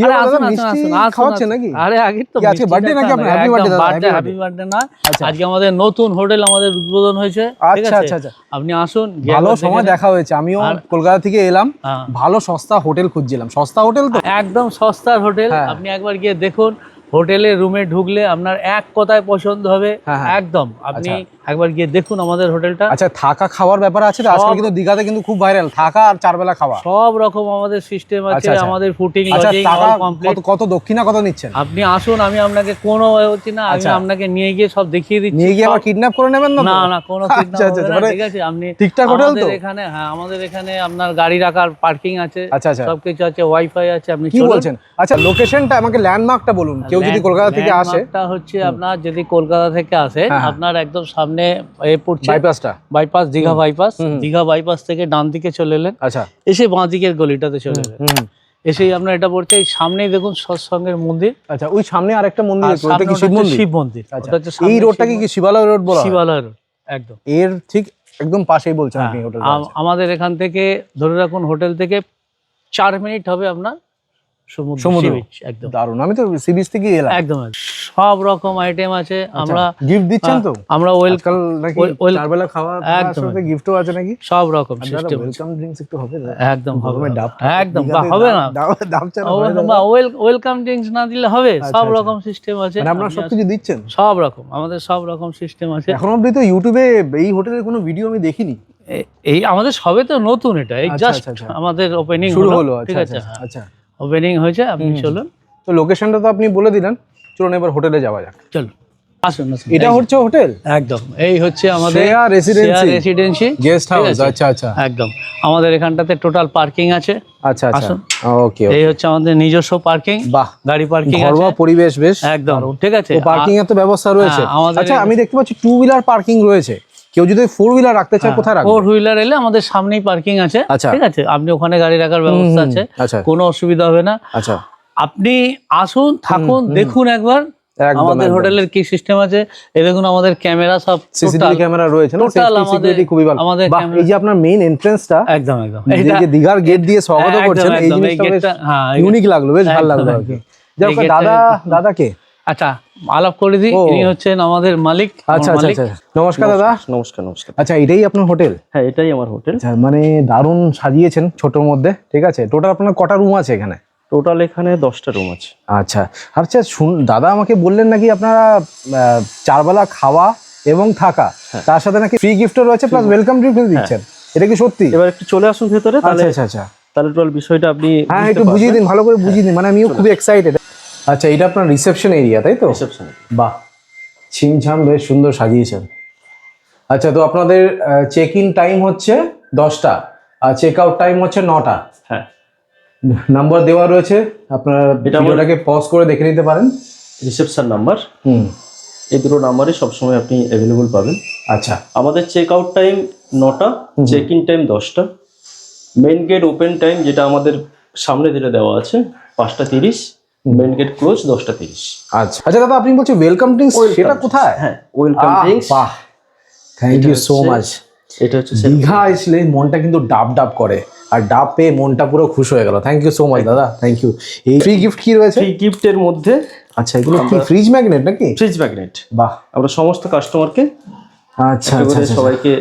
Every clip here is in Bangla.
কি আসুন, আসুন, আসুন, আসুন, খাওয়াচ্ছেন আসুন। নাকি? আরে আগে তো আজকে মিষ্টিটা নাকি আপনার? Happy একদম birthday দাদা, birthday, happy happy birthday না। আজকে আমাদের নতুন হোটেল আমাদের উদ্বোধন হয়েছে। আচ্ছা আচ্ছা আচ্ছা। আপনি আসুন ভালো সময় দেখা হয়েছে। আমিও কলকাতা থেকে এলাম হ্যাঁ। ভালো সস্তা হোটেল খুঁজছিলাম। সস্তা হোটেল তো? একদম সস্তার হোটেল। হ্যাঁ। আপনি একবার গিয়ে দেখুন। হোটেলের রুমে ঢুকলে আপনার এক কথায় পছন্দ হবে। হ্যাঁ, হ্যাঁ। একদম। আপনি আচ্ছা। একবার গিয়ে দেখুন আমাদের হোটেলটা। আচ্ছা থাকা খাওয়ার ব্যাপার আছে আজকাল কিন্তু দীঘাতে কিন্তু খুব ভাইরাল থাকা আর চার বেলা খাওয়া। সব রকম আমাদের সিস্টেম আছে আচ্ছা, আচ্ছা। আমাদের ফুটিং লজিং কমপ্লিট কত দক্ষিণা কত নিচ্ছেন? আপনি আসুন আমি আপনাকে কোনো হচ্ছি না আমি। আপনাকে নিয়ে গিয়ে সব দেখিয়ে দিচ্ছি। নিয়ে গিয়ে আবার কিডন্যাপ করে নেবেন না না না কোনো আচ্ছা, হবে না, মানে ঠিক আছে আপনি ঠিকঠাক হোটেল আমাদের তো? এখানে হ্যাঁ আমাদের এখানে আপনার গাড়ি রাখার পার্কিং আছে আচ্ছা আচ্ছা। সবকিছু আছে ওয়াইফাই আছে আপনি কি বলছেন? আচ্ছা লোকেশনটা আমাকে ল্যান্ডমার্কটা বলুন কেউ যদি কলকাতা থেকে আসে। landmarkটা হচ্ছে আপনার যদি কলকাতা থেকে আসে হ্যাঁ, হ্যাঁ। আপনার একদম সামনে এ পড়ছে বাইপাসটা bypass Digha bypass. Digha bypass থেকে ডান দিকে চলে এলেন। আচ্ছা। এসে বাঁ দিকের গলিটাতে চলে এলেন। এসেই আপনার এটা পড়ছে। এই সামনেই দেখুন সৎসঙ্গের মন্দির। আচ্ছা ওই সামনে আরেকটা মন্দির শিব মন্দির? শিব মন্দির। আচ্ছা এই রোডটাকে কি শিবালয় রোড বলা শিবালয় রোড একদম। এর ঠিক একদম পাশেই বলছেন হ্যাঁ, আপনি হোটেল আমাদের এখান থেকে ধরে রাখুন হোটেল থেকে চার মিনিট হবে আপনার সমুদ্র একদম। আমি তো সি বিচ থেকে এলাম। একদম। সব রকম আইটেম আছে। আমরা গিফট দিচ্ছেন তো? আমরা ওয়েল আজকাল নাকি ওয়েল- ওয়েল- চার বেলা খাওয়া একদম, গিফটও আছে নাকি? সব রকম সিস্টেম ওয়েলকাম ড্রিঙ্কস একটু হবে একদম হবে ডাব একদম বা হবে না। ডাব ছাড়া ওয়েলকাম ড্রিঙ্কস না দিলে হবে। সব আচ্ছা। রকম সিস্টেম আছে। মানে আপনারা সবকিছু দিচ্ছেন? সব রকম আমাদের সব রকম সিস্টেম আছে। এখন অবধি তো ইউটিউবে এই হোটেলের কোনো ভিডিও আমি দেখিনি। এই আমাদের সবে তো নতুন এটা। এই আচ্ছা, জাস্ট আচ্ছা, আচ্ছা। আমাদের ওপেনিং শুরু হলো। ঠিক আচ্ছা আছে? আচ্ছা আচ্ছা। ওপেনিং হয়েছে আপনি চলুন। তো লোকেশনটা তো আপনি বলে দিলেন চলুন এবার হোটেলে যাওয়া যাক। চলুন আসুন এটা হচ্ছে হোটেল একদম এই হচ্ছে আমাদের রেসিডেন্সি রেসিডেন্সি গেস্ট হাউস আচ্ছা আচ্ছা। একদম। আমাদের এখানটাতে টোটাল পার্কিং আছে। আচ্ছা আচ্ছা। ওকে এই হচ্ছে আমাদের নিজস্ব পার্কিং বাহ গাড়ি পার্কিং ঘরোয়া পরিবেশ বেশ। একদম ঠিক আছে? পার্কিং এর তো ব্যবস্থা রয়েছে। হ্যাঁ, আচ্ছা আমি দেখতে পাচ্ছি টু হুইলার পার্কিং রয়েছে। কেউ যদি ফোর হুইলার রাখতে চায় কোথায় রাখবে? ফোর হুইলার এলে আমাদের সামনেই পার্কিং আছে আচ্ছা। ঠিক আছে? আপনি ওখানে গাড়ি রাখার ব্যবস্থা আছে আচ্ছা। কোনো অসুবিধা হবে না। আচ্ছা। আপনি আসুন থাকুন দেখুন একবার। আমাদের হোটেলের কি সিস্টেম আছে? এই দেখুন আমাদের ক্যামেরা সব সিসিটিভি ক্যামেরা রয়েছে না? সেফটি আমাদের- খুবই ভালো। আমাদের এই যে আপনার মেইন এন্ট্রান্সটা একদম একদম। এই যে দীঘার গেট দিয়ে স্বাগত একদম, করছেন এই জিনিসটা হ্যাঁ ইউনিক লাগল বেশ ভালো লাগল আর কি। যাক, দাদা দাদা কে আচ্ছা আলাপ করে দিই। ইনি হচ্ছেন আমাদের মালিক আচ্ছা আচ্ছা আচ্ছা নমস্কার দাদা। নমস্কার। নমস্কার আচ্ছা এটাই আপনার হোটেল? হ্যাঁ এটাই আমার হোটেল। আচ্ছা মানে দারুণ সাজিয়েছেন ছোটর মধ্যে ঠিক আছে? টোটাল আপনার কটা রুম আছে এখানে? টোটাল এখানে দশটা রুম আছে। আচ্ছা আচ্ছা শুন দাদা আমাকে বললেন নাকি আপনারা আহ, চারবেলা খাওয়া এবং থাকা। হ্যাঁ। তার সাথে নাকি ফ্রি গিফটও রয়েছে প্লাস ওয়েলকাম ড্রিঙ্কস দিচ্ছেন। এটা কি সত্যি? এবার একটু চলে আসুন ভেতরে তাহলে আচ্ছা আচ্ছা আচ্ছা। তাহলে টোটাল বিষয়টা আপনি হ্যাঁ একটু বুঝিয়ে দিন ভালো করে বুঝিয়ে দিন। মানে আমিও খুবই এক্সাইটেড আচ্ছা এটা আপনার রিসেপশন এরিয়া তাই তো? রিসেপশন বাহ ছিমছাম বেশ সুন্দর সাজিয়েছেন। আচ্ছা তো আপনাদের চেক ইন টাইম হচ্ছে দশটা আর চেক আউট টাইম হচ্ছে নটা। হ্যাঁ। নাম্বার দেওয়া রয়েছে আপনারা ভিডিওটাকে পজ করে দেখে নিতে পারেন। রিসেপশন নাম্বার হুম। এই দুটো নাম্বারে সবসময় আপনি অ্যাভেলেবল পাবেন। আচ্ছা। আমাদের চেক আউট টাইম নটা চেক ইন টাইম দশটা। মেন গেট ওপেন টাইম যেটা আমাদের সামনে যেটা দেওয়া আছে পাঁচটা তিরিশ। মেন গেট ক্লোজ দশটা তিরিশ। আচ্ছা। আচ্ছা দাদা আপনি বলছেন ওয়েলকাম ড্রিঙ্কস সেটা কোথায়? হ্যাঁ ওয়েলকাম ড্রিঙ্কস বাহ। থ্যাংক ইউ সো মাচ এটা হচ্ছে দীঘা আসলে মনটা কিন্তু ডাব ডাব করে আর ডাব পেয়ে মনটা পুরো খুশ হয়ে গেল। থ্যাংক ইউ সো মাচ দাদা। থ্যাংক ইউ এই ফ্রি গিফট কি রয়েছে? ফ্রি গিফটের মধ্যে আচ্ছা এগুলো কি ফ্রিজ ম্যাগনেট নাকি? ফ্রিজ ম্যাগনেট বাহ। আমরা সমস্ত কাস্টমারকে আচ্ছা আচ্ছা আচ্ছা। সবাইকে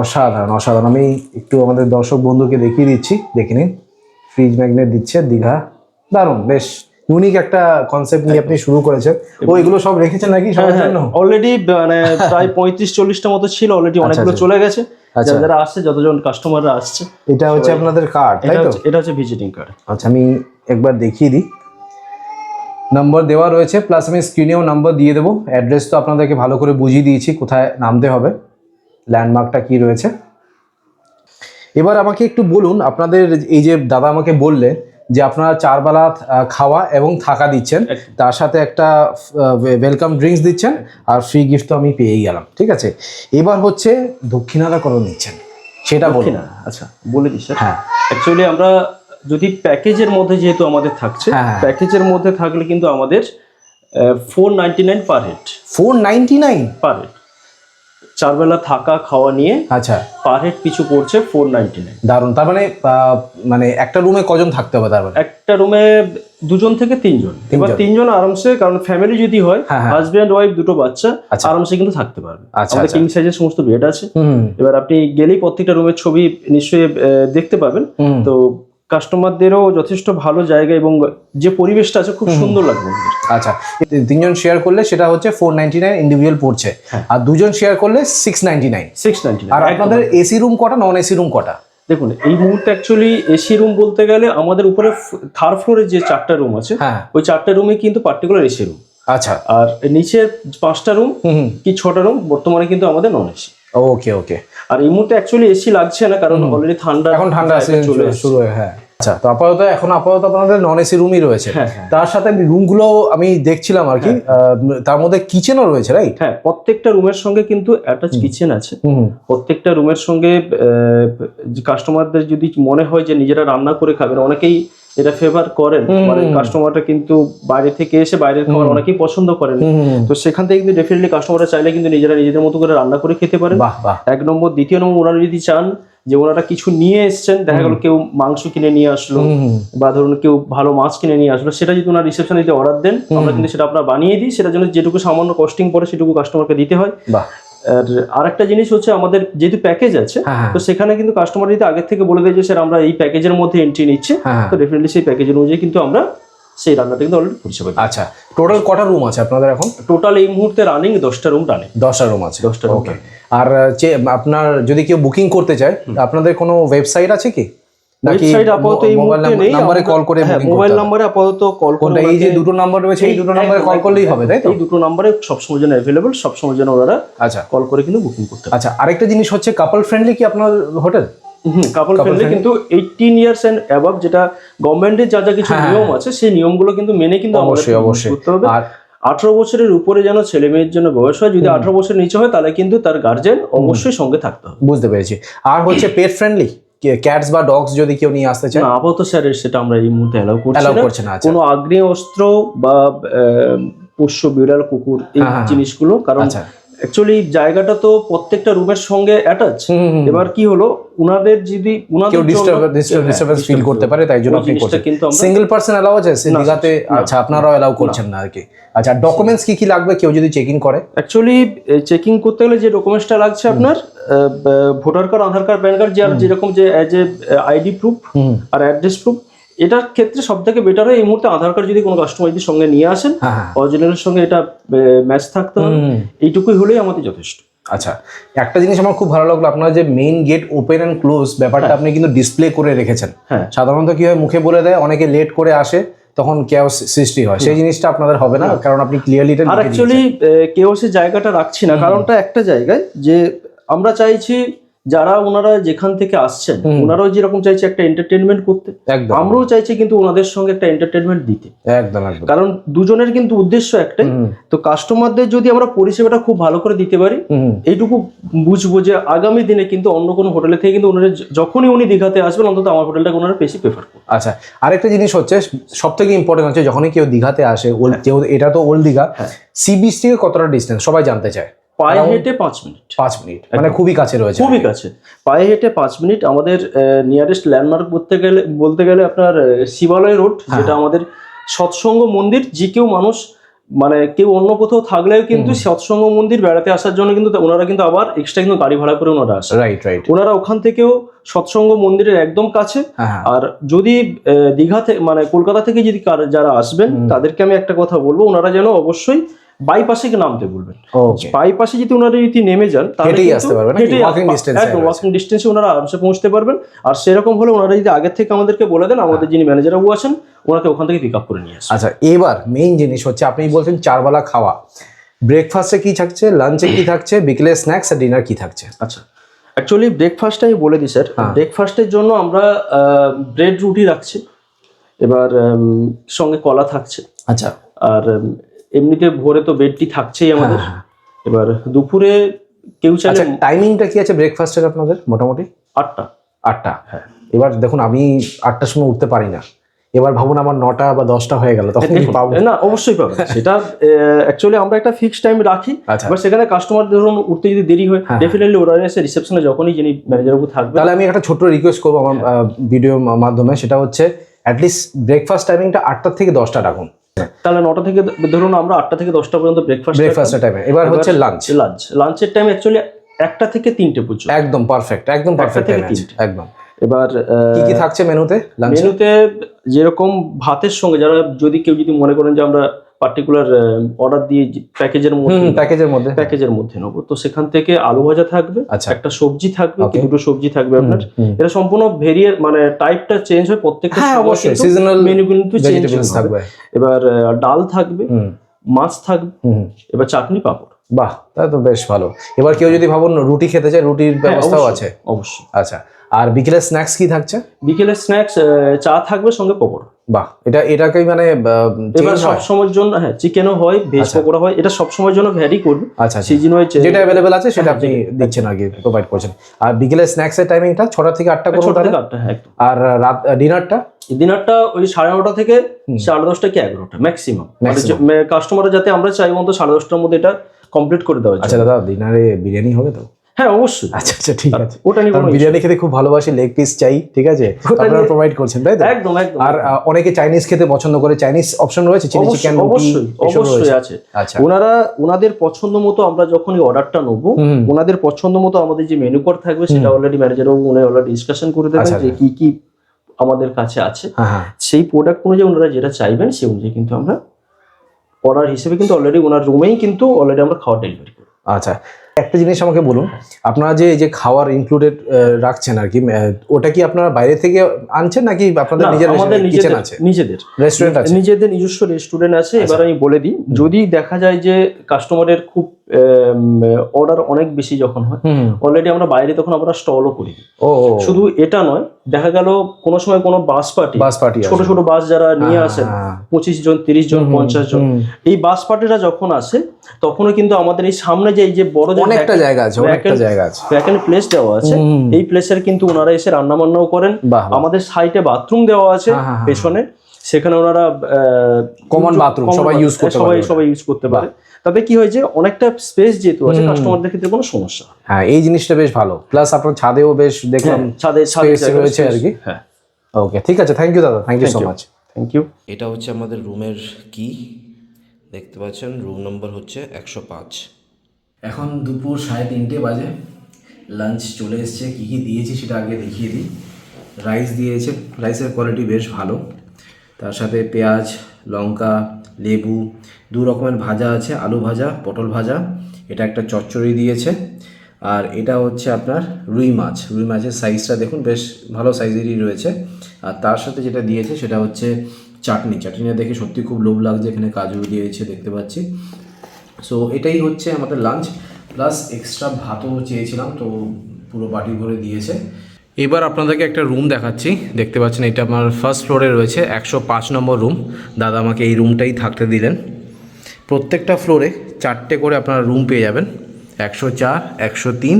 অসাধারণ অসাধারণ। আমি একটু আমাদের দর্শক বন্ধুকে দেখিয়ে দিচ্ছি। দেখে নিন। ফ্রিজ ম্যাগনেট দিচ্ছে দীঘা। দারুণ বেশ। ইউনিক একটা কনসেপ্ট নিয়ে আপনি শুরু করেছেন। ও এগুলো সব রেখেছেন নাকি সবার জন্য? অলরেডি মানে প্রায় পঁয়ত্রিশ চল্লিশটা মতো ছিল অলরেডি অনেকগুলো আচ্ছা। চলে গেছে। আচ্ছা। যারা আসছে যতজন কাস্টমাররা আসছে এটা হচ্ছে আপনাদের কার্ড তাই তো? এটা হচ্ছে ভিজিটিং কার্ড আচ্ছা আমি একবার দেখিয়ে দিই। নাম্বার দেওয়া রয়েছে প্লাস আমি স্ক্রিনেও নাম্বার দিয়ে দেবো। অ্যাড্রেস তো আপনাদেরকে ভালো করে বুঝিয়ে দিয়েছি কোথায় নামতে হবে ল্যান্ডমার্কটা কি রয়েছে। এবার আমাকে একটু বলুন আপনাদের এই যে দাদা আমাকে বললেন যে আপনারা চারবেলা খাওয়া এবং থাকা দিচ্ছেন। তার সাথে একটা ওয়েলকাম ড্রিঙ্কস দিচ্ছেন আর ফ্রি গিফট তো আমি পেয়েই গেলাম ঠিক আছে? এবার হচ্ছে দক্ষিণাটা করে নিচ্ছেন? সেটা বলি না আচ্ছা বলে স্যার হ্যাঁ। অ্যাকচুয়ালি আমরা যদি প্যাকেজের মধ্যে যেহেতু আমাদের থাকছে হ্যাঁ, হ্যাঁ। প্যাকেজের মধ্যে থাকলে কিন্তু আমাদের four ninety nine per head four ninety nine per head চারবেলা থাকা খাওয়া নিয়ে আচ্ছা। পার হেড পিছু পড়ছে ফোর নাইনটি নাইন দারুণ তার মানে মানে একটা রুমে কজন থাকতে হবে তার মানে? একটা রুমে দুজন থেকে তিনজন। এবার তিনজন। আরামসে কারণ ফ্যামিলি যদি হয় হ্যাঁ, হ্যাঁ। হাজব্যান্ড ওয়াইফ দুটো বাচ্চা আচ্ছা। আরামসে কিন্তু থাকতে পারবে। আচ্ছা, আমাদের আচ্ছা। কিং সাইজের সমস্ত বেড আছে। এবার আপনি গেলেই প্রত্যেকটা রুমের ছবি নিশ্চয়ই দেখতে পাবেন। তো কাস্টমারদেরও যথেষ্ট ভালো জায়গা এবং যে পরিবেশটা আছে খুব সুন্দর লাগবে আচ্ছা তিনজন শেয়ার করলে সেটা হচ্ছে ফোর নাইনটি নাইন ইন্ডিভিজুয়াল পড়ছে। হ্যাঁ। আর দুজন শেয়ার করলে সিক্স নাইনটি নাইন 699 আর একদম। আপনাদের এসি রুম কটা নন এসি রুম কটা? দেখুন এই মুহূর্তে অ্যাকচুয়ালি এসি রুম বলতে গেলে আমাদের উপরে থার্ড ফ্লোরে যে চারটা রুম আছে হ্যাঁ। ওই চারটা রুমে কিন্তু পার্টিকুলার এসি রুম আচ্ছা। আর নিচে পাঁচটা রুম কি ছটা রুম বর্তমানে কিন্তু আমাদের নন এসি ওকে ওকে আর এই মুহূর্তে অ্যাকচুয়ালি এসি লাগছে না কারণ অলরেডি ঠান্ডা এখন ঠান্ডা চলে শুরু হয়ে হ্যাঁ। আচ্ছা তো আপাতত এখন আপাতত আপনাদের নন এসি রুমই রয়েছে। হ্যাঁ, হ্যাঁ। তার সাথে রুমগুলো আমি দেখছিলাম আর কি। আহ, তার মধ্যে কিচেনও রয়েছে রাইট হ্যাঁ প্রত্যেকটা রুমের সঙ্গে কিন্তু অ্যাটাচ কিচেন আছে। প্রত্যেকটা রুমের সঙ্গে কাস্টমারদের যদি মনে হয় যে নিজেরা রান্না করে খাবেন অনেকেই এটা ফেভার করেন মানে কাস্টমারটা কিন্তু বাইরে থেকে এসে বাইরের খাবার অনেকেই পছন্দ করেন। তো সেখান থেকে কিন্তু ডেফিনেটলি কাস্টমাররা চাইলে কিন্তু নিজেরা নিজেদের মতো করে রান্না করে খেতে পারেন। এক নম্বর দ্বিতীয় নম্বর ওনারা যদি চান যে ওনারা কিছু নিয়ে এসছেন দেখা গেল কেউ মাংস কিনে নিয়ে আসলো বা ধরুন কেউ ভালো মাছ কিনে নিয়ে আসলো সেটা যদি ওনার রিসেপশনে যদি অর্ডার দেন আমরা কিন্তু সেটা আপনার বানিয়ে দিই সেটার জন্য যেটুকু সামান্য কস্টিং পড়ে সেটুকু কাস্টমারকে দিতে হয়। আর আরেকটা জিনিস হচ্ছে আমাদের যেহেতু প্যাকেজ আছে হ্যাঁ হ্যাঁ। তো সেখানে কিন্তু কাস্টমার যদি আগের থেকে বলে দেয় যে স্যার আমরা এই প্যাকেজের মধ্যে এন্ট্রি নিচ্ছে হ্যাঁ তো ডেফিনেটলি সেই প্যাকেজ অনুযায়ী কিন্তু আমরা সেই রান্নাটা কিন্তু অলরেডি পরিষেবা আচ্ছা টোটাল কটা রুম আছে আপনাদের এখন? টোটাল এই মুহূর্তে রানিং দশটা রুম রানিং দশটা রুম আছে। দশটা ওকে আর যে আপনার যদি কেউ বুকিং করতে চায় আপনাদের কোনো ওয়েবসাইট আছে কি? ওয়েবসাইট আপাতত এই মুহূর্তে নেই নাম্বারে কল করে হ্যাঁ মোবাইল হবে। নাম্বারে আপাতত কল করে এই যে দুটো নাম্বার রয়েছে এই দুটো নাম্বারে একদম, কল করলেই হবে তাই তো? এই দুটো নাম্বারে সবসময় জন্য অ্যাভেলেবল সবসময় যেন ওনারা আচ্ছা। কল করে কিন্তু বুকিং করতে আচ্ছা আরেকটা জিনিস হচ্ছে কাপল ফ্রেন্ডলি কি আপনার হোটেল কাপল ফ্রেন্ডলি কিন্তু এইটিন ইয়ার্স এন্ড অ্যাবাভ যেটা গভর্নমেন্টের যা যা কিছু হ্যাঁ, নিয়ম আছে সেই নিয়মগুলো কিন্তু মেনে কিন্তু অবশ্যই অবশ্যই। করতে হবে। আর আঠারো বছরের উপরে যেন ছেলে মেয়ের জন্য বয়স হয় যদি আঠারো বছর নিচে হয় তাহলে কিন্তু তার গার্জেন অবশ্যই সঙ্গে থাকতে হবে। বুঝতে পেরেছি। আর হচ্ছে পেট ফ্রেন্ডলি ক্যাটস বা ডগস যদি কেউ নিয়ে আসতে চায়? আপাতত স্যার সেটা আমরা এই মুহূর্তে অ্যালাউ করছি অ্যালাউ না। করছে না আচ্ছা। কোনো আগ্নেয় অস্ত্র বা পোষ্য বিড়াল কুকুর এই হ্যাঁ, হ্যাঁ। জিনিসগুলো কারণ আচ্ছা। অ্যাকচুয়ালি জায়গাটা তো প্রত্যেকটা রুমের সঙ্গে অ্যাটাচ। এবার কি হলো? উনাদের যদি উনাদের কেউ জন্য- ডিস্টার্বেন্স ফিল করতে পারে তাই জন্য আপনি করছেন। সিঙ্গেল পার্সন অ্যালাউ আছে সে না, আচ্ছা আপনারাও অ্যালাউ করছেন না আর কি। আচ্ছা ডকুমেন্টস কি কি লাগবে? কেউ যদি চেক ইন করে অ্যাকচুয়ালি চেকিং করতে গেলে যে ডকুমেন্টসটা লাগছে আপনার voter card Aadhaar card PAN card যে যেরকম যে অ্যাজ এ আইডি প্রুফ আর অ্যাড্রেস প্রুফ এটার ক্ষেত্রে সব থেকে বেটার হয় এই মুহূর্তে আধার কার্ড যদি কোনো কাস্টমার যদি সঙ্গে নিয়ে আসেন হ্যাঁ হ্যাঁ। অরিজিনালের সঙ্গে এটা ম্যাচ থাকতে হবে এইটুকুই হলেই আমাদের যথেষ্ট। আচ্ছা একটা জিনিস আমার খুব ভালো লাগল আপনার যে main gate open and close ব্যাপারটা আপনি কিন্তু ডিসপ্লে করে রেখেছেন। হ্যাঁ। সাধারণত কি হয় মুখে বলে দেয় অনেকে লেট করে আসে তখন কেওস সৃষ্টি হয়। সেই জিনিসটা আপনাদের হবে না কারণ আপনি ক্লিয়ারলি এটা আর অ্যাকচুয়ালি কেউ সে জায়গাটা রাখছি না কারণটা একটা জায়গায় যে আমরা চাইছি যারা ওনারা যেখান থেকে আসছেন ওনারাও যেরকম চাইছে একটা এন্টারটেনমেন্ট করতে আমরাও চাইছি কিন্তু ওনাদের সঙ্গে একটা এন্টারটেনমেন্ট দিতে। একদম কারণ দুজনের কিন্তু উদ্দেশ্য একটাই। তো কাস্টমারদের যদি আমরা পরিষেবাটা খুব ভালো করে দিতে পারি এইটুকু বুঝব যে আগামী দিনে কিন্তু অন্য কোনো হোটেলে থেকে কিন্তু ওনারা যখনই উনি দীঘাতে আসবেন অন্তত আমার হোটেলটাকে ওনারা বেশি প্রেফার করবেন আচ্ছা আরেকটা জিনিস হচ্ছে সব থেকে ইম্পর্টেন্ট হচ্ছে যখনই কেউ দীঘাতে আসে ওল কেউ এটা তো ওল্ড দীঘা হ্যাঁ। সি বিচ থেকে কতটা ডিস্টেন্স সবাই জানতে চায়। পায়ে হেঁটে পাঁচ মিনিট। পাঁচ মিনিট মানে খুবই কাছে রয়েছে। খুবই কাছে। পায়ে হেঁটে পাঁচ মিনিট আমাদের নিয়ারেস্ট ল্যান্ডমার্ক বলতে গেলে বলতে গেলে আপনার শিবালয় রোড হ্যাঁ। যেটা আমাদের সৎসঙ্গ মন্দির যে কেউ মানুষ মানে কেউ অন্য কোথাও থাকলেও কিন্তু সৎসঙ্গ মন্দির বেড়াতে আসার জন্য কিন্তু ওনারা কিন্তু আবার এক্সট্রা কিন্তু গাড়ি ভাড়া করে ওনারা আসে। রাইট রাইট ওনারা ওখান থেকেও সৎসঙ্গ মন্দিরের একদম কাছে। হ্যাঁ হ্যাঁ। আর যদি দীঘা থেকে মানে কলকাতা থেকে যদি যারা আসবেন তাদেরকে আমি একটা কথা বলব ওনারা যেন অবশ্যই বাইপাসে নামতে বলবেন। বাইপাসে যদি ওনারা যদি নেমে যান তাহলে আসতে পারবেন। ওয়াকিং ডিস্টেন্সে ওনারা আরামসে পৌঁছতে পারবেন। আর সেরকম হলে ওনারা যদি আগের থেকে আমাদেরকে বলে দেন আমাদের যিনি ম্যানেজারবাবু আছেন ওনাকে ওখান থেকে পিক আপ করে নিয়ে আসেন আচ্ছা এবার মেইন জিনিস হচ্ছে আপনি বলছেন চারবেলা খাওয়া। ব্রেকফাস্টে কি থাকছে? লাঞ্চে কি থাকছে? বিকেলে স্ন্যাক্স আর ডিনার কি থাকছে? আচ্ছা অ্যাকচুয়ালি ব্রেকফাস্টে আমি বলে দিই স্যার। ব্রেকফাস্টের জন্য আমরা ব্রেড রুটি রাখছি। এবার সঙ্গে কলা থাকছে। আচ্ছা। আর এমনিতে ভোরে তো বেডটি থাকছেই আমাদের। হ্যাঁ, এবার দুপুরে কেউ চাইলে আচ্ছা টাইমিংটা কি আছে ব্রেকফাস্টের আপনাদের মোটামুটি? আটটা। আটটা হ্যাঁ। এবার দেখুন আমি আটটার সময় উঠতে পারি না। এবার ভাবুন আমার নটা বা দশটা হয়ে গেল তখন পাবো। না অবশ্যই পাবেন। সেটা অ্যাকচুয়ালি আমরা একটা ফিক্সড টাইম রাখি। আচ্ছা। এবার সেখানে কাস্টমার ধরুন উঠতে যদি দেরি হয় হ্যাঁ। ডেফিনেটলি ওরা এসে রিসেপশনে যখনই যিনি ম্যানেজার বাবু থাকবে তাহলে আমি একটা ছোট্ট রিকোয়েস্ট করব আমার ভিডিও মাধ্যমে। সেটা হচ্ছে অ্যাটলিস্ট ব্রেকফাস্ট টাইমিংটা আটটা থেকে দশটা রাখুন। তাহলে নটা থেকে ধরুন আমরা আটটা থেকে দশটা পর্যন্ত ব্রেকফাস্ট ব্রেকফাস্টের টাইমে এবার হচ্ছে লাঞ্চ লাঞ্চ লাঞ্চের টাইম অ্যাকচুয়ালি একটা থেকে তিনটে পুজো একদম পারফেক্ট একদম পারফেক্ট থেকে টাইম তিনটে। একদম। এবার কি কি থাকছে মেনুতে? মেনুতে যেরকম ভাতের সঙ্গে যারা যদি কেউ যদি মনে করেন যে আমরা পার্টিকুলার অর্ডার দিয়ে প্যাকেজের মধ্যে প্যাকেজের মধ্যে। প্যাকেজের মধ্যে নেব। তো সেখান থেকে আলু ভাজা থাকবে আচ্ছা। একটা সবজি থাকবে কি দুটো সবজি থাকবে আপনার। এটা সম্পূর্ণ ভেরিয়ে মানে টাইপটা চেঞ্জ হয় প্রত্যেকটা হ্যাঁ অবশ্যই। সিজনাল মেনু কিন্তু চেঞ্জ থাকবে। এবার ডাল থাকবে মাছ থাকবে এবার চাটনি পাপড়। বাহ তাহলে তো বেশ ভালো। এবার কেউ যদি ভাবুন রুটি খেতে চায় রুটির হ্যাঁ, ব্যবস্থাও আছে। অবশ্যই। আচ্ছা আর বিকেলের স্ন্যাক্স কি থাকছে? বিকেলের স্ন্যাক্স চা থাকবে সঙ্গে পকোড়া। বাহ এটা এটাকেই মানে এবার চেঞ্জ সব সময়ের জন্য হ্যাঁ চিকেনও হয় ভেজ আচ্ছা। পকোড়া হয় এটা সব সময়ের জন্য ভ্যারি করবে। আচ্ছা আচ্ছা। সিজন ওয়াইজ যেটা অ্যাভেলেবেল আছে সেটা হ্যাঁ, আপনি দিচ্ছেন কি প্রোভাইড করছেন। আর বিকেলের স্ন্যাক্সের টাইমিংটা ছটা থেকে আটটা করুন তাহলে? হ্যাঁ আর রাত ডিনারটা ডিনারটা ওই সাড়ে নটা থেকে সাড়ে দশটা কি এগারোটা ম্যাক্সিমাম Maximum। কাস্টমাররা যাতে আমরা চাই মতো সাড়ে দশটার মধ্যে এটা কমপ্লিট করে দেওয়া আচ্ছা দাদা ডিনারে বিরিয়ানি হবে তো? হ্যাঁ অবশ্যই। আচ্ছা আচ্ছা ঠিক আছে। ওটা নিয়ে বিরিয়ানি খেতে খুব ভালোবাসি লেগ পিস চাই ঠিক আছে? আপনারা প্রোভাইড করছেন তাই তো? একদম একদম। আর অনেকে চাইনিজ খেতে পছন্দ করে চাইনিজ অপশন রয়েছে চিলি চিকেন অবশ্যই অবশ্যই আছে। আচ্ছা। ওনারা ওনাদের পছন্দ মতো আমরা যখনই অর্ডারটা নেব ওনাদের পছন্দ মতো আমাদের যে মেনু কার্ড থাকবে সেটা অলরেডি ম্যানেজার বাবু উনি অলরেডি ডিসকাশন করে দেবেন আচ্ছা, যে। কি কি আমাদের কাছে আছে। হ্যাঁ হ্যাঁ। সেই প্রোডাক্ট অনুযায়ী ওনারা যেটা চাইবেন সেই অনুযায়ী কিন্তু আমরা অর্ডার হিসেবে কিন্তু অলরেডি ওনার রুমেই কিন্তু অলরেডি আমরা খাওয়ার ডেলিভারি করি আচ্ছা। একটা জিনিস আমাকে বলুন আপনারা যে এই যে খাওয়ার ইনক্লুডেড রাখছেন আর কি ওটা কি আপনারা বাইরে থেকে আনছেন নাকি আপনাদের নিজের কিচেন আছে? নিজেদের। রেস্টুরেন্ট আছে। নিজেদের নিজস্ব রেস্টুরেন্ট আছে আচ্ছা। এবার আমি বলে দিই যদি দেখা যায় যে কাস্টমারের খুব অর্ডার অনেক বেশি যখন হয় অলরেডি আমরা বাইরে তখন আমরা স্টলও করি। শুধু এটা নয় দেখা গেল কোনো সময় কোনো বাস পার্টি বাস পার্টি ছোট ছোট বাস যারা নিয়ে আসেন। পঁচিশ জন তিরিশ জন পঞ্চাশ জন এই বাস পার্টিরা যখন আসে তখনও কিন্তু আমাদের এই সামনে যে এই যে বড় যে অনেকটা জায়গা আছে অনেকটা জায়গা আছে। ভ্যাকেন্ট প্লেস দেওয়া আছে। এই প্লেসের কিন্তু ওনারা এসে রান্না বান্নাও করেন। আমাদের সাইটে বাথরুম দেওয়া আছে হ্যাঁ, হ্যাঁ, হ্যাঁ। পেছনে। সেখানে ওনারা কমন বাথরুম সবাই use করতে সবাই সবাই ইউজ করতে পারে। তাতে কি হয় যে অনেকটা স্পেস যেহেতু আছে কাস্টমারদের ক্ষেত্রে কোনো সমস্যা না। হ্যাঁ এই জিনিসটা বেশ ভালো। প্লাস আপনার ছাদেও বেশ দেখলাম হ্যাঁ, ছাদে ছাদে রয়েছে আর কি। হ্যাঁ। ওকে ঠিক আছে থ্যাংক ইউ দাদা thank you so much thank you এটা হচ্ছে আমাদের রুমের কি দেখতে পাচ্ছেন রুম নম্বর হচ্ছে একশো পাঁচ। এখন দুপুর সাড়ে তিনটে বাজে। লাঞ্চ চলে এসছে কী কী দিয়েছি সেটা আগে দেখিয়ে দিই। রাইস দিয়েছে রাইসের কোয়ালিটি বেশ ভালো। তার সাথে পেঁয়াজ, লঙ্কা, লেবু, দু রকমের ভাজা আছে, আলু ভাজা, পটল ভাজা। এটা একটা চচ্চড়ি দিয়েছে। আর এটা হচ্ছে আপনার রুই মাছ। রুই মাছের সাইজটা দেখুন, বেশ ভালো সাইজেরই রয়েছে। আর তার সাথে যেটা দিয়েছে, সেটা হচ্ছে চাটনি। চাটনিটা দেখে সত্যি খুব লোভ লাগছে এখানে কাজু দিয়েছে, দেখতে পাচ্ছি। সো এটাই হচ্ছে আমাদের লাঞ্চ প্লাস এক্সট্রা ভাতও চেয়েছিলাম, তো পুরো বাটি ভরে দিয়েছে। এবার আপনাদেরকে একটা রুম দেখাচ্ছি। দেখতে পাচ্ছেন এটা আমার ফার্স্ট ফ্লোরে রয়েছে, একশো পাঁচ নম্বর রুম দাদা আমাকে এই রুমটাই থাকতে দিলেন। প্রত্যেকটা ফ্লোরে চারটে করে আপনারা রুম পেয়ে যাবেন। একশো চার, একশো তিন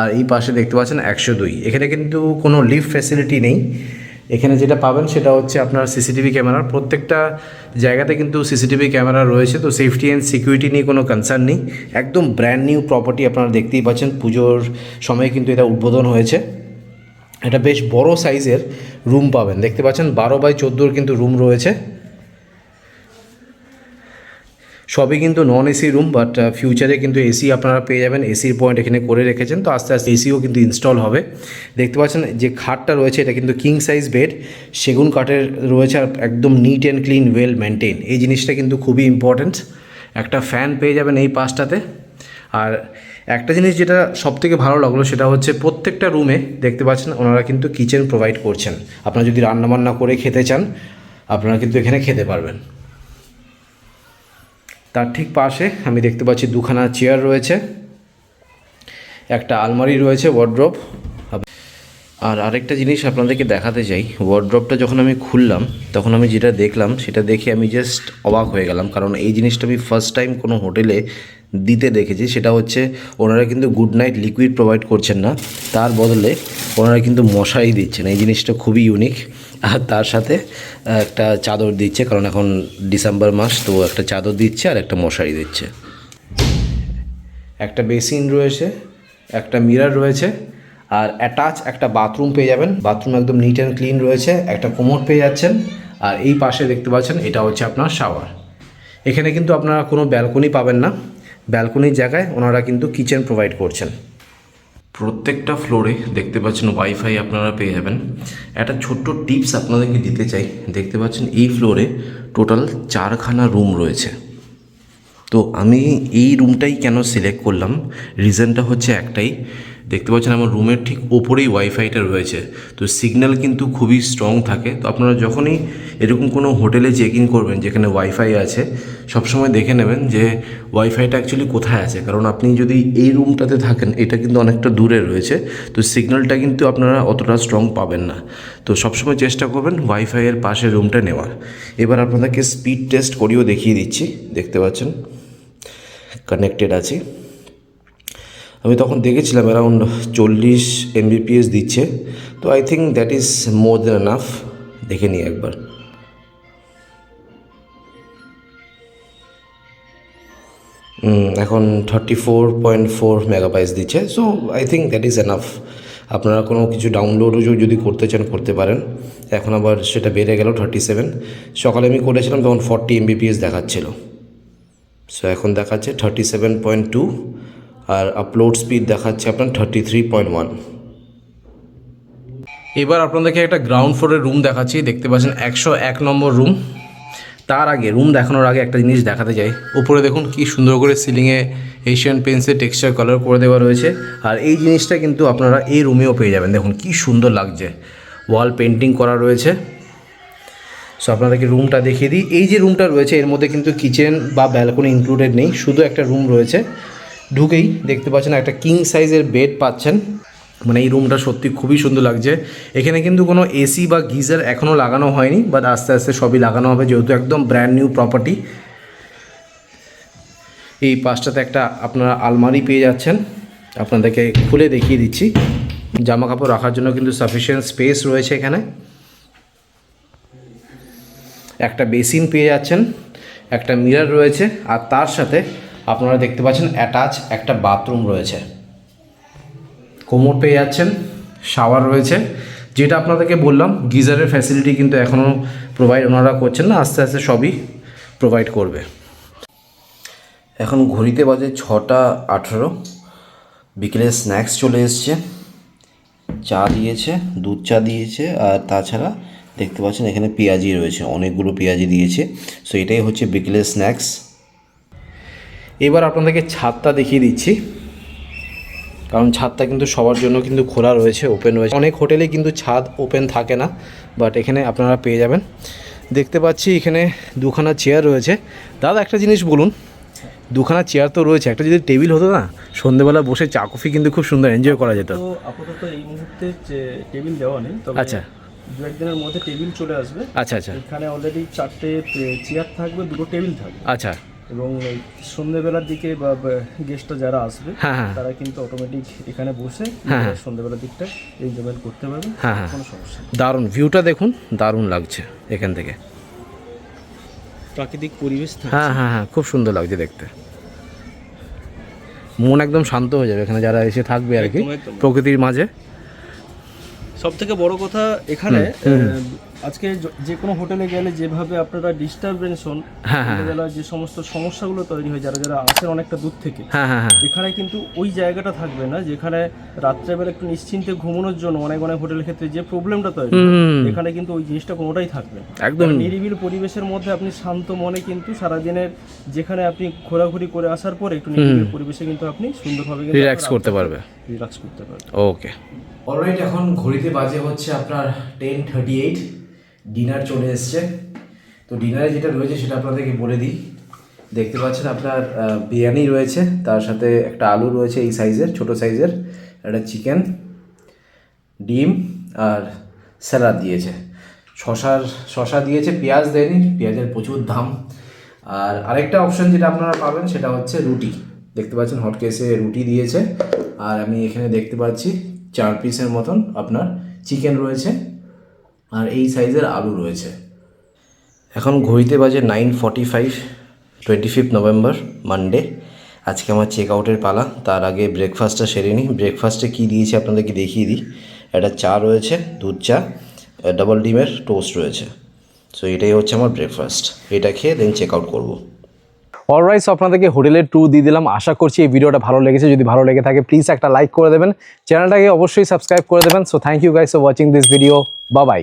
আর এই পাশে দেখতে পাচ্ছেন একশো দুই। এখানে কিন্তু কোনো লিফট ফ্যাসিলিটি নেই। এখানে যেটা পাবেন সেটা হচ্ছে আপনার সিসিটিভি ক্যামেরা প্রত্যেকটা জায়গাতে কিন্তু সিসিটিভি ক্যামেরা রয়েছে, তো সেফটি অ্যান্ড সিকিউরিটি নিয়ে কোনো কনসার্ন নেই। একদম ব্র্যান্ড নিউ প্রপার্টি আপনারা দেখতেই পাচ্ছেন। পুজোর সময় কিন্তু এটা উদ্বোধন হয়েছে। এটা বেশ বড় সাইজের রুম পাবেন। দেখতে পাচ্ছেন বারো বাই চোদ্দোর কিন্তু রুম রয়েছে। সবই কিন্তু নন এসি রুম বাট ফিউচারে কিন্তু এসি আপনারা পেয়ে যাবেন। এসির পয়েন্ট এখানে করে রেখেছেন, তো আস্তে আস্তে এসিও কিন্তু ইনস্টল হবে। দেখতে পাচ্ছেন যে খাটটা রয়েছে, এটা কিন্তু কিং সাইজ বেড সেগুন কাঠের রয়েছে, আর একদম neat and clean well maintain এই জিনিসটা কিন্তু খুবই ইম্পর্ট্যান্ট একটা ফ্যান পেয়ে যাবেন এই পাশটাতে। আর একটা জিনিস যেটা সব থেকে ভালো লাগল সেটা হচ্ছে প্রত্যেকটা রুমে দেখতে পাচ্ছেন ওনারা কিন্তু কিচেন প্রোভাইড করছেন। আপনারা যদি রান্নাবান্না করে খেতে চান, আপনারা কিন্তু এখানে খেতে পারবেন। তার ঠিক পাশে আমি দেখতে পাচ্ছি দুখানা চেয়ার রয়েছে, একটা আলমারি রয়েছে ওয়ার্ড্রপ আর আরেকটা জিনিস আপনাদেরকে দেখাতে চাই ওয়ার্ড্রপটা যখন আমি খুললাম, তখন আমি যেটা দেখলাম, সেটা দেখে আমি জাস্ট অবাক হয়ে গেলাম। কারণ এই জিনিসটা আমি ফার্স্ট টাইম কোনো হোটেলে দিতে দেখেছি, সেটা হচ্ছে ওনারা কিন্তু গুড নাইট লিকুইড প্রোভাইড করছেন না। তার বদলে ওনারা কিন্তু মশারি দিচ্ছেন। এই জিনিসটা খুবই ইউনিক আর তার সাথে একটা চাদর দিচ্ছে, কারণ এখন ডিসেম্বর মাস, তো একটা চাদর দিচ্ছে আর একটা মশারি দিচ্ছে। একটা বেসিন রয়েছে, একটা মিরর রয়েছে আর অ্যাটাচ একটা বাথরুম পেয়ে যাবেন। বাথরুম একদম নিট অ্যান্ড ক্লিন রয়েছে, একটা কোমর পেয়ে যাচ্ছেন। আর এই পাশে দেখতে পাচ্ছেন, এটা হচ্ছে আপনার শাওয়ার এখানে কিন্তু আপনারা কোনো ব্যালকনি পাবেন না। ব্যালকনির জায়গায় ওনারা কিন্তু কিচেন প্রোভাইড করছেন। প্রত্যেকটা ফ্লোরে দেখতে পাচ্ছেন ওয়াইফাই আপনারা পেয়ে যাবেন। একটা ছোট্ট টিপস আপনাদেরকে দিতে চাই। দেখতে পাচ্ছেন, এই ফ্লোরে টোটাল চারখানা রুম রয়েছে। তো আমি এই রুমটাই কেন সিলেক্ট করলাম? রিজনটা হচ্ছে একটাই দেখতে পাচ্ছেন আমার রুমের ঠিক ওপরেই ওয়াইফাইটা রয়েছে। তো সিগন্যাল কিন্তু খুবই স্ট্রং থাকে। তো আপনারা যখনই এরকম কোনো হোটেলে চেক ইন করবেন, যেখানে ওয়াইফাই আছে, সবসময় দেখে নেবেন যে ওয়াইফাইটা অ্যাকচুয়ালি কোথায় আছে। কারণ আপনি যদি এই রুমটাতে থাকেন, এটা কিন্তু অনেকটা দূরে রয়েছে। তো সিগন্যালটা কিন্তু আপনারা অতটা স্ট্রং পাবেন না। তো সবসময় চেষ্টা করবেন ওয়াইফাইয়ের পাশে রুমটা নেওয়ার। এবার আপনাদেরকে স্পিড টেস্ট করিয়েও দেখিয়ে দিচ্ছি। দেখতে পাচ্ছেন? কানেক্টেড আছি। আমি তখন দেখেছিলাম অ্যারাউন্ড চল্লিশ এমবিপিএস দিচ্ছে। তো I think that is more than enough দেখে নিই একবার। এখন thirty four point four megabytes দিচ্ছে। So I think that is enough আপনারা কোনো কিছু ডাউনলোডও যদি করতে চান, করতে পারেন। এখন আবার সেটা বেড়ে গেল থার্টি সেভেন সকালে আমি করেছিলাম তখন ফর্টি এমবিপিএস দেখাচ্ছিল। সো এখন দেখাচ্ছে থার্টি সেভেন পয়েন্ট টু আর আপলোড স্পিড দেখাচ্ছে আপনার থার্টি থ্রি পয়েন্ট ওয়ান এবার আপনাদেরকে একটা গ্রাউন্ড ফ্লোরের রুম দেখাচ্ছি, দেখতে পাচ্ছেন একশো এক নম্বর রুম তার আগে রুম দেখানোর আগে একটা জিনিস দেখাতে চাই। উপরে দেখুন কি সুন্দর করে সিলিংয়ে এশিয়ান পেন্সিল টেক্সচার কালার করে দেওয়া রয়েছে। আর এই জিনিসটা কিন্তু আপনারা এই রুমেও পেয়ে যাবেন। দেখুন কি সুন্দর লাগছে। ওয়াল পেন্টিং করা রয়েছে। সো আপনাদেরকে রুমটা দেখিয়ে দিই। এই যে রুমটা রয়েছে, এর মধ্যে কিন্তু কিচেন বা ব্যালকনি ইনক্লুডেড নেই। শুধু একটা রুম রয়েছে। ঢুকেই দেখতে পাচ্ছেন একটা কিং সাইজের বেড পাচ্ছেন। মানে এই রুমটা সত্যি খুবই সুন্দর লাগছে। এখানে কিন্তু কোনো এসি বা গিজার এখনও লাগানো হয়নি বাট আস্তে আস্তে সবই লাগানো হবে, যেহেতু একদম ব্র্যান্ড নিউ প্রপার্টি এই পাশটাতে একটা আপনারা আলমারি পেয়ে যাচ্ছেন। আপনাদেরকে খুলে দেখিয়ে দিচ্ছি। জামা কাপড় রাখার জন্য কিন্তু সাফিসিয়েন্ট স্পেস রয়েছে এখানে। একটা বেসিন পেয়ে যাচ্ছেন, একটা মিরর রয়েছে, আর তার সাথে আপনারা দেখতে পাচ্ছেন অ্যাটাচ একটা বাথরুম রয়েছে। কোমর পেয়ে যাচ্ছেন শাওয়ার রয়েছে। যেটা আপনাদেরকে বললাম, গিজারের ফ্যাসিলিটি কিন্তু এখনও প্রোভাইড ওনারা করছেন না, আস্তে আস্তে সবই প্রোভাইড করবে। এখন ঘড়িতে বাজে ছটা আঠেরো। বিকেলে স্ন্যাক্স চলে এসছে। চা দিয়েছে, দুধ চা দিয়েছে, আর তাছাড়া দেখতে পাচ্ছেন এখানে পেঁয়াজি রয়েছে, অনেকগুলো পেঁয়াজি দিয়েছে। সো এটাই হচ্ছে বিকেলের স্ন্যাক্স এবার আপনাদেরকে ছাদটা দেখিয়ে দিচ্ছি। কারণ ছাদটা কিন্তু সবার জন্য কিন্তু খোলা রয়েছে ওপেন রয়েছে। অনেক হোটেলে কিন্তু ছাদ ওপেন থাকে না বাট এখানে আপনারা পেয়ে যাবেন। দেখতে পাচ্ছি এখানে দুখানা চেয়ার রয়েছে। দাদা একটা জিনিস বলুন দুখানা চেয়ার তো রয়েছে। একটা যদি টেবিল হতো না সন্ধেবেলা বসে চা কফি কিন্তু খুব সুন্দর এনজয় করা যেত। আপাতত এই মুহূর্তে টেবিল দেওয়া নেই আচ্ছা। দু একদিনের মধ্যে টেবিল চলে আসবে। আচ্ছা আচ্ছা। এখানে অলরেডি চারটে চেয়ার থাকবে দুটো টেবিল থাকবে। আচ্ছা। এবং সন্ধ্যেবেলার দিকে বা গেস্টরা যারা আসবে হ্যাঁ হ্যাঁ তারা কিন্তু অটোমেটিক এখানে বসে হ্যাঁ, হ্যাঁ। সন্ধ্যেবেলার দিকটা এনজয়মেন্ট করতে পারবে হ্যাঁ, হ্যাঁ। কোনো সমস্যা দারুণ ভিউটা দেখুন দারুণ লাগছে এখান থেকে প্রাকৃতিক পরিবেশ হ্যাঁ হ্যাঁ হ্যাঁ খুব সুন্দর লাগছে দেখতে মন একদম শান্ত হয়ে যাবে এখানে যারা এসে থাকবে আর কি। প্রকৃতির মাঝে সব থেকে বড় কথা এখানে আজকে য- কোনো হোটেলে গেলে যেভাবে আপনারা ডিস্টারবেন্স হন হ্যাঁ, হ্যাঁ। যে সমস্ত সমস্যাগুলো তৈরি হয় যারা যারা আসেন অনেকটা দূর থেকে হ্যাঁ হ্যাঁ হ্যাঁ। এখানে কিন্তু ওই জায়গাটা থাকবে না যেখানে রাত্রেবেলা একটু নিশ্চিন্তে ঘুমানোর জন্য অনেক অনেক হোটেলের ক্ষেত্রে যে প্রবলেমটা তৈরি। এখানে কিন্তু ওই জিনিসটা কোনোটাই থাকবে একদম নিরিবিল পরিবেশের মধ্যে আপনি শান্ত মনে কিন্তু সারাদিনের যেখানে আপনি ঘোরাঘুরি করে আসার পরে একটু নিরিবিল পরিবেশে কিন্তু আপনি সুন্দরভাবে রিল্যাক্স করতে পারবে। রিল্যাক্স করতে পারবেন। ওকে অলরাইট এখন ঘড়িতে বাজে হচ্ছে আপনার টেন থার্টি এইট ডিনার চলে এসছে। তো ডিনারে যেটা রয়েছে সেটা আপনাদেরকে বলে দিই। দেখতে পাচ্ছেন আপনার বিরিয়ানি রয়েছে, তার সাথে একটা আলু রয়েছে এই সাইজের ছোট সাইজের একটা চিকেন ডিম আর স্যালাড দিয়েছে। শশার, শশা দিয়েছে, পেঁয়াজ দেয়নি, পেঁয়াজের প্রচুর দাম। আর আরেকটা অপশন যেটা আপনারা পাবেন সেটা হচ্ছে রুটি। দেখতে পাচ্ছেন হটকেসে রুটি দিয়েছে। আর আমি এখানে দেখতে পাচ্ছি চার পিসের মতন আপনার চিকেন রয়েছে আর এই সাইজের আলু রয়েছে। এখন ঘড়িতে বাজে nine forty five twenty fifth November Monday আজকে আমার চেক আউটের পালা, তার আগে ব্রেকফাস্টটা সেরে নিই। ব্রেকফাস্টে কী দিয়েছি আপনাদেরকে দেখিয়ে দিই। একটা চা রয়েছে, দুধ চা ডাবল ডিমের টোস্ট রয়েছে। সো এটাই হচ্ছে আমার ব্রেকফাস্ট এটা খেয়ে দেন চেক আউট করব। অলরাইট আপনাদেরকে হোটেলের ট্যুর দিয়ে দিলাম। আশা করছি এই ভিডিওটা ভালো লেগেছে। যদি ভালো লেগে থাকে প্লিজ একটা লাইক করে দেবেন। চ্যানেলটাকে অবশ্যই সাবস্ক্রাইব করে দেবেন। So thank you guys for watching this video বা বাই